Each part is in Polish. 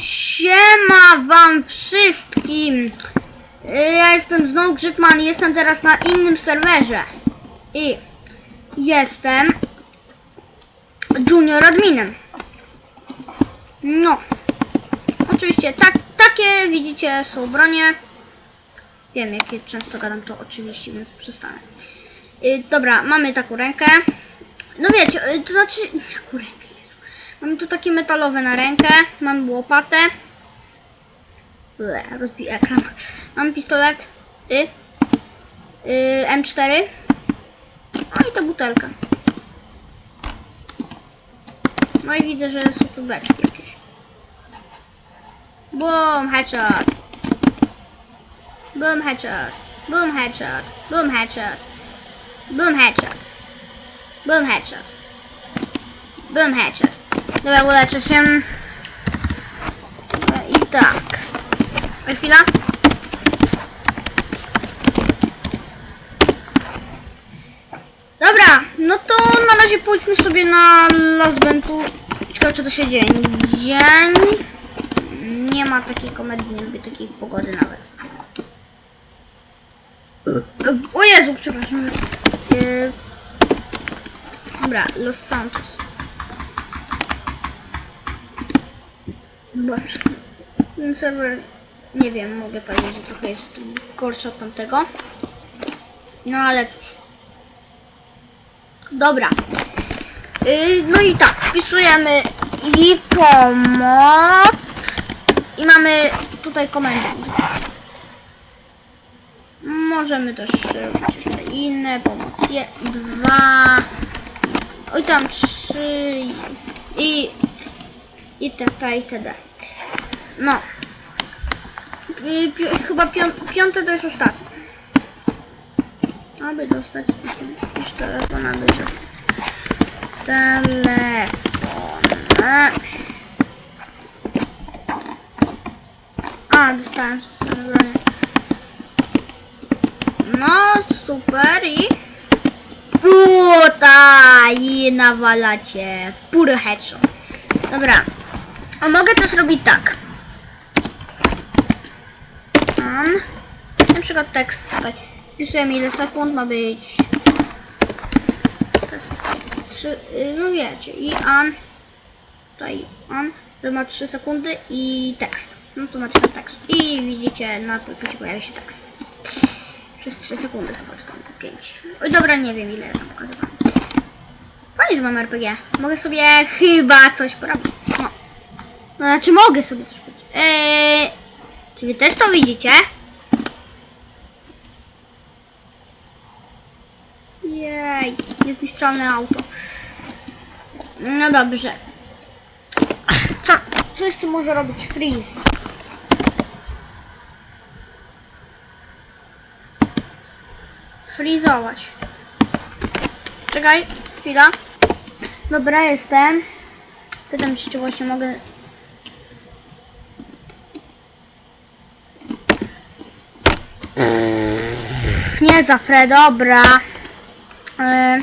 Siema wam wszystkim! Y, Ja jestem znowu Grzykman i jestem teraz na innym serwerze. I jestem junior adminem. No. Oczywiście tak, takie widzicie są bronie. Wiem, jakie często gadam to oczywiście, więc przestanę. Y, dobra, mamy taką rękę. No wiecie, y, to znaczy... Jaką Mamy tu takie metalowe na rękę. Mamy łopatę. Ble, rozbij ekran. Mam pistolet. Y. Y, M4. No i ta butelka. No i widzę, że są tu beczki jakieś. Boom, headshot. Boom, headshot. Boom, headshot. Boom, headshot. Boom, headshot. Boom, headshot. Boom, headshot. Dobra, uleczę się. Dobra, I tak. A chwila. Dobra, no to na razie pójdźmy sobie na Las Ventu. Ciekawe, czy to się dzieje. Dzień. Nie ma takiej komedii, nie lubię takiej pogody nawet. O Jezu, przepraszam. Yy, Dobra, Los Santos. Boże. Ten serwer, nie wiem, mogę powiedzieć, że trochę jest gorszy od tamtego. No ale cóż. Dobra. Yy, no i tak, wpisujemy i pomoc. I mamy tutaj komendę. Możemy też robić jeszcze inne, pomoc je, dwa, oj tam trzy i itp. itd. No. Pi chyba pią piąte to jest ostatnie. Aby dostać jakiś telefon, aby telefon. A, dostałem specjalne bronie. No, super i... Tutaj i nawalacie. Pury headshot. Dobra. A mogę też robić tak. An. Na przykład tekst tutaj. Wpisujemy ile sekund ma być. Trzy, y, no wiecie. I an. Tutaj an. Że ma 3 sekundy i tekst. No to napisałem tekst. I widzicie na pulpicie pojawia się tekst. Przez 3 sekundy chyba, czy tam 5. Oj, dobra, nie wiem ile ja tam pokazywałem. Fajnie, że mam RPG. Mogę sobie chyba coś porobić. No. No, znaczy mogę sobie coś porobić. Eee, czy wy też to widzicie? Jej, niezniszczalne auto. No dobrze. Co, co jeszcze może robić Freeze? Frizować. Czekaj, chwila. Dobra, jestem. Pytam się, czy właśnie mogę... Nie za Fre, dobra. E...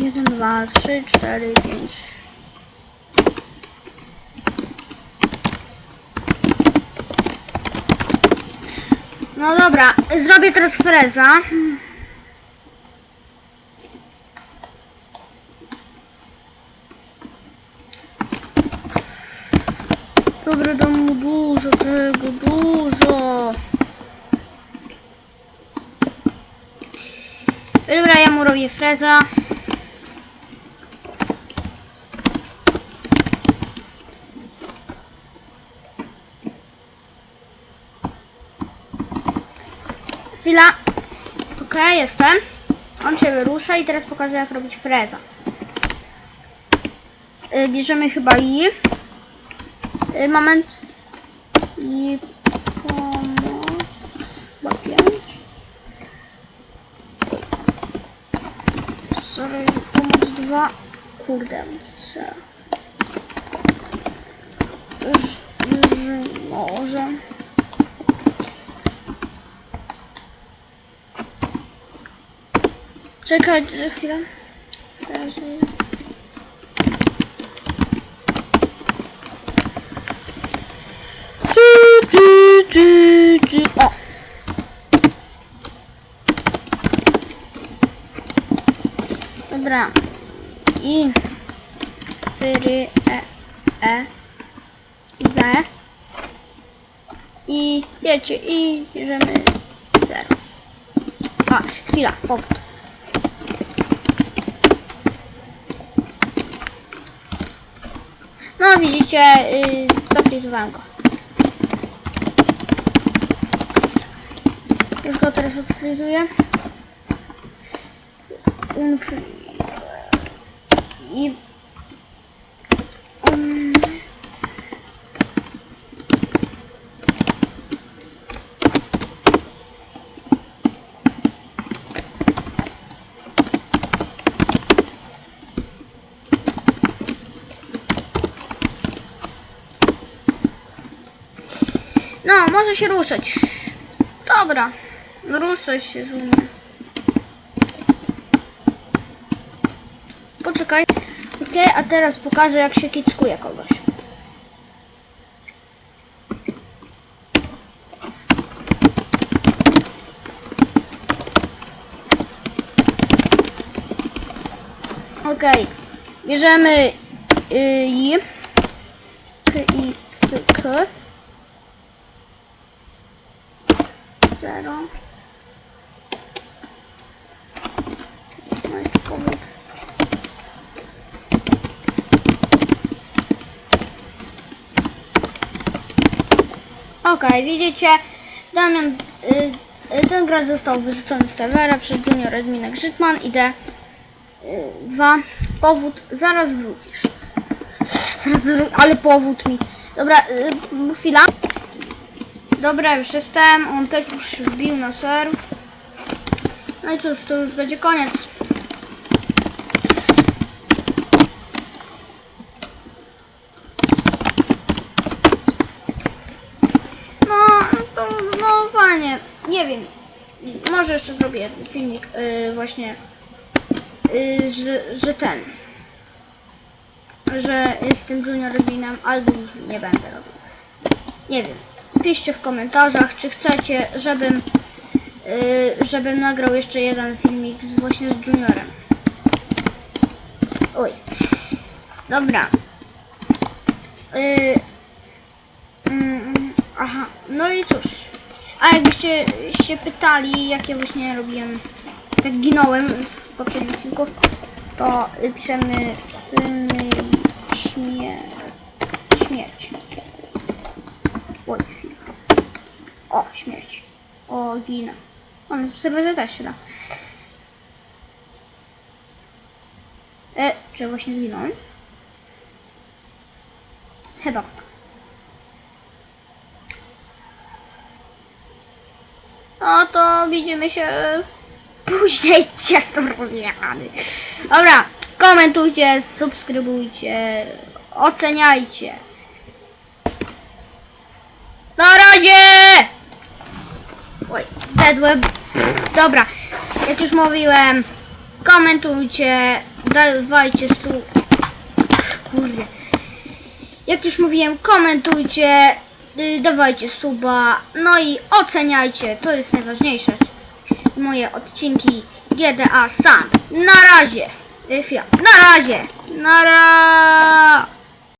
Jeden, dwa, trzy, cztery, pięć. No dobra, zrobię teraz freza. Dobra, ja mu robię freza. Chwila. Okej, jestem. On się wyrusza i teraz pokażę jak robić freza. Y, Bierzemy chyba i. Y, Moment. I pomoc. Chyba pięć. Sorry, pomoc dwa. Kurde, już może. Czekaj, chwilę. Teraz. O! Dobra. I fyry e, e z i wiecie, i bierzemy zero. A, chwila, powód. No widzicie, yy, zafrizowałem go. Już go teraz odfrizuję. Unfri... I... Um... No, może się ruszać. Dobra, ruszaj się z. Poczekaj. Okej, a teraz pokażę jak się kickuje kogoś. Okej, bierzemy y, i k i c k. Zero. No i Okej, widzicie, Damian, y, y, ten gracz został wyrzucony z serwera przez Junior Admina Grzykman. Idę y, dwa. Powód, zaraz wrócisz. Zaraz, ale powód mi. Dobra, y, chwila. Dobra, już jestem. On też już wbił na serw. No i cóż, to już będzie koniec. No, to, fajnie. Nie wiem. Może jeszcze zrobię filmik yy, właśnie, yy, że, że ten, że z tym Junior Robinem, albo już nie będę robił. Nie wiem. Piszcie w komentarzach, czy chcecie, żebym, yy, żebym nagrał jeszcze jeden filmik z, właśnie z Juniorem. Oj. Dobra. Yy, Mm, Aha, no i cóż. A jakbyście się pytali, jak ja właśnie robiłem, tak ginąłem w poprzednim filmiku, to piszemy syny śmie... śmierć. Oj. O, śmierć. O, ginę. O, na serwerze też się da. E, czy właśnie zginąłem? Chyba tak. No to widzimy się później. Jestem rozjechany. Dobra, komentujcie, subskrybujcie, oceniajcie. Na razie! Oj, dedłem. Dobra, jak już mówiłem, komentujcie, dawajcie su... Kurde. Jak już mówiłem, komentujcie, dawajcie suba, no i oceniajcie, to jest najważniejsze. Moje odcinki GTA Sam. Na razie. Y, chwila. Na razie. Na razie.